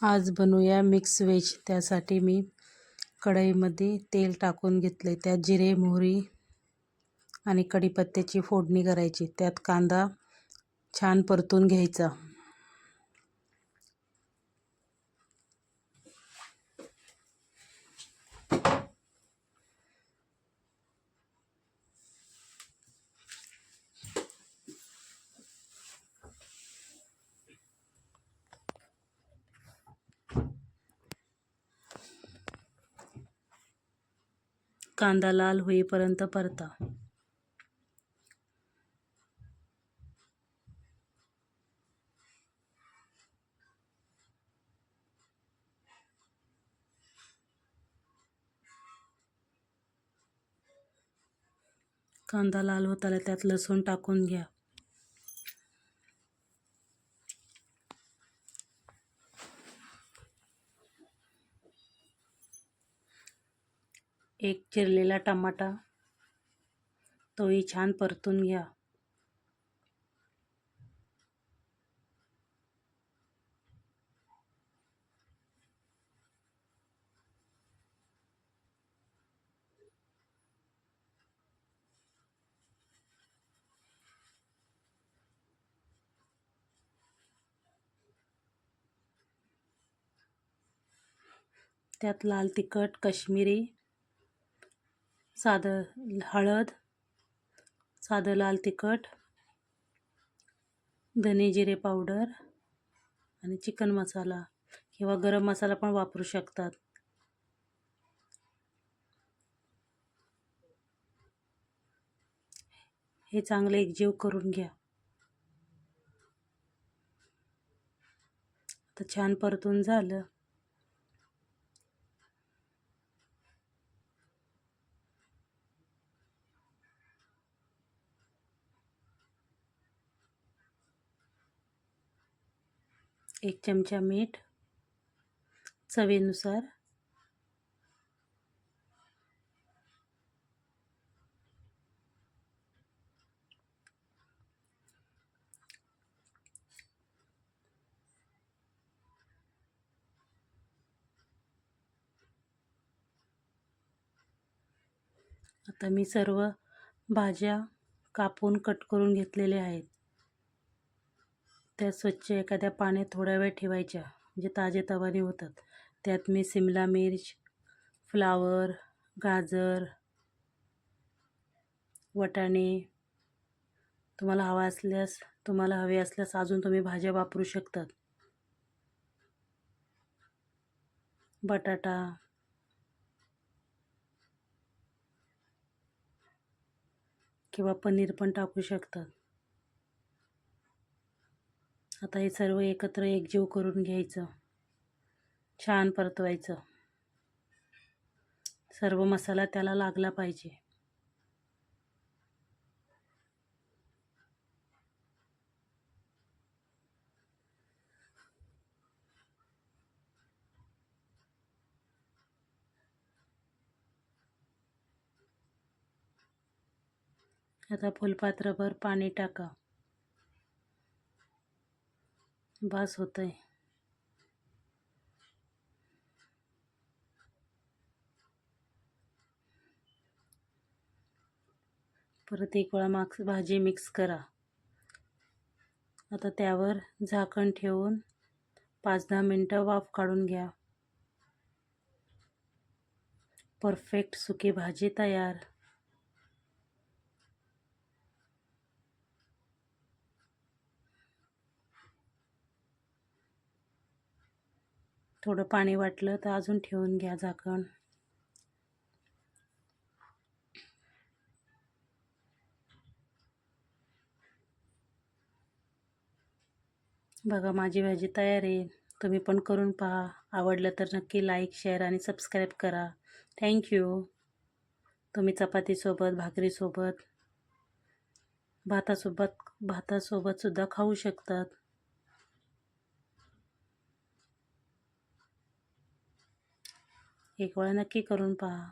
आज बनवूया mix veg. त्यासाठी मी कढईमध्ये तेल टाकून घेतले त्यात जिरे मोहरी आणि कढीपत्त्याची फोडणी करायची. त्यात कांदा छान परतून घ्यायचा. कांदा लाल होईपर्यंत परता. कांदा लाल होत आला त्यात लसूण टाकून घ्या. एक चिरलेला टमाटा. तोही छान परतून घ्या. त्यात लाल तिखट कश्मीरी साधं हळद साधं लाल तिखट धने जिरे पावडर आणि चिकन मसाला किंवा गरम मसाला पण वापरू शकतात. हे चांगले एकजीव करून घ्या. आता छान परतून झालं. एक चमचा मीठ चवीनुसार. आता मी सर्व भाज्या कापून कट करून घेतलेल्या आहेत. त्या स्वच्छ एखाद्या पाण्यात थोड्या वेळ ठेवायच्या म्हणजे ताजे तवाने होतात. त्यात मी सिमला मिर्च फ्लावर गाजर वटाणे तुम्हाला हवा असल्यास तुम्हाला हवे असल्यास अजून तुम्ही भाज्या वापरू शकतात. बटाटा किंवा पनीर पण टाकू शकतात. आता हे सर्व एकत्र एकजीव करून घ्यायचं. छान परतवायचं. सर्व मसाला त्याला लागला पाहिजे. आता फुलपात्रभर पाणी टाका. बास होत आहे परत एक वेळा माग भाजी मिक्स करा. आता त्यावर झाकण ठेवून पाच दहा मिनटं वाफ काढून घ्या. परफेक्ट सुकी भाजी तयार. थोडं पाणी वाटलं तर अजून ठेवून घ्या झाकण. बघा माझी भाजी तयार आहे. तुम्ही पण करून पहा. आवडलं तर नक्की लाईक शेअर आणि सबस्क्राईब करा. थँक्यू तुम्ही चपातीसोबत भाकरीसोबत भातासोबत भातासोबतसुद्धा खाऊ शकतात. एक वेळा नक्की करून पहा.